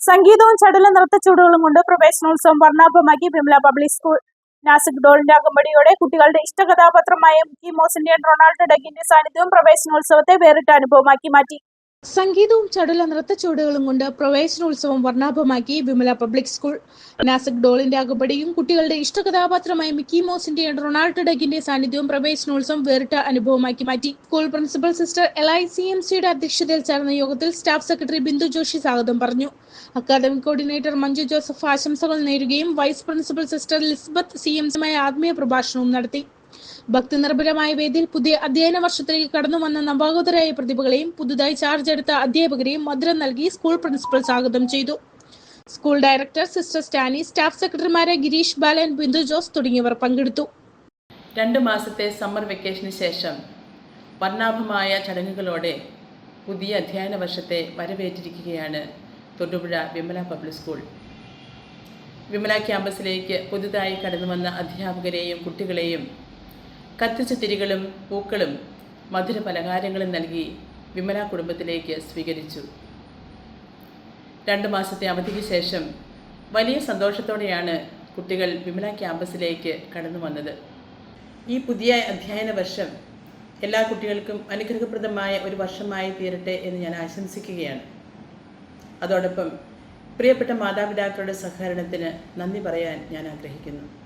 സംഗീതവും ചടുല ചൂടുകളും കൊണ്ട് പ്രവേശനോത്സവം വർണാഭമാക്കി വിമല പബ്ലിക് സ്കൂൾ നാസിക് ഡോളിന്റെ അകമ്പടിയോടെ കുട്ടികളുടെ ഇഷ്ട കഥാപാത്രമായ മിക്കി മോസിന്റെയും റൊണാൾഡോ ഡഗിന്റെ സാന്നിധ്യവും പ്രവേശനോത്സവത്തെ വേറിട്ട അനുഭവമാക്കി മാറ്റി. സംഗീതവും ചടുല നൃത്തച്ചുവടുകളും കൊണ്ട് പ്രവേശനോത്സവം വർണാഭമാക്കി വിമല പബ്ലിക് സ്കൂൾ. നാസിക് ഡോളിന്റെ അകപടിയും കുട്ടികളുടെ ഇഷ്ട കഥാപാത്രമായ മിക്കി മോസിന്റെയും റൊണാൾഡ് ഡഗിന്റെ സാന്നിധ്യവും പ്രവേശനോത്സവം വേറിട്ട അനുഭവമാക്കി മാറ്റി. School principal sister L I C M സിയുടെ അധ്യക്ഷതയിൽ ചേർന്ന യോഗത്തിൽ സ്റ്റാഫ് സെക്രട്ടറി ബിന്ദു ജോഷി സ്വാഗതം പറഞ്ഞു. അക്കാദമിക് കോർഡിനേറ്റർ മഞ്ജു ജോസഫ് ആശംസകൾ നേരുകയും vice principal sister Lisbeth C M സിയുമായ ആത്മീയ പ്രഭാഷണവും നടത്തി. ഭക്തി നിർഭരമായ വേദിയിൽ പുതിയ അധ്യയന വർഷത്തിലേക്ക് കടന്നു വന്ന നവാഗതരായ പ്രതിഭകളെയും പുതുതായി ചാർജ് എടുത്ത അധ്യാപകരെയും മധുരം നൽകി സ്കൂൾ പ്രിൻസിപ്പൽ സ്വാഗതം ചെയ്തു. School director sister Stany staff സെക്രട്ടറിമാരെ Girish Balan Bindu Jose തുടങ്ങിയവർ പങ്കെടുത്തു. രണ്ട് മാസത്തെ സമ്മർ വെക്കേഷന് ശേഷം വർണാഭമായ ചടങ്ങുകളോടെ പുതിയ അധ്യയന വർഷത്തെ വരവേറ്റിരിക്കുകയാണ് തൊടുപുഴ വിമല പബ്ലിക് സ്കൂൾ വിമല ക്യാമ്പസിലേക്ക് പുതുതായി കടന്നു വന്ന അധ്യാപകരെയും കുട്ടികളെയും കത്തിച്ച തിരികളും പൂക്കളും മധുര പലഹാരങ്ങളും നൽകി വിമല കുടുംബത്തിലേക്ക് സ്വീകരിച്ചു. രണ്ട് മാസത്തെ അവധിക്ക് ശേഷം വലിയ സന്തോഷത്തോടെയാണ് കുട്ടികൾ വിമല ക്യാമ്പസിലേക്ക് കടന്നു വന്നത്. ഈ പുതിയ അധ്യയന വർഷം എല്ലാ കുട്ടികൾക്കും അനുഗ്രഹപ്രദമായ ഒരു വർഷമായി തീരട്ടെ എന്ന് ഞാൻ ആശംസിക്കുകയാണ്. അതോടൊപ്പം പ്രിയപ്പെട്ട മാതാപിതാക്കളുടെ സഹകരണത്തിന് നന്ദി പറയാൻ ഞാൻ ആഗ്രഹിക്കുന്നു.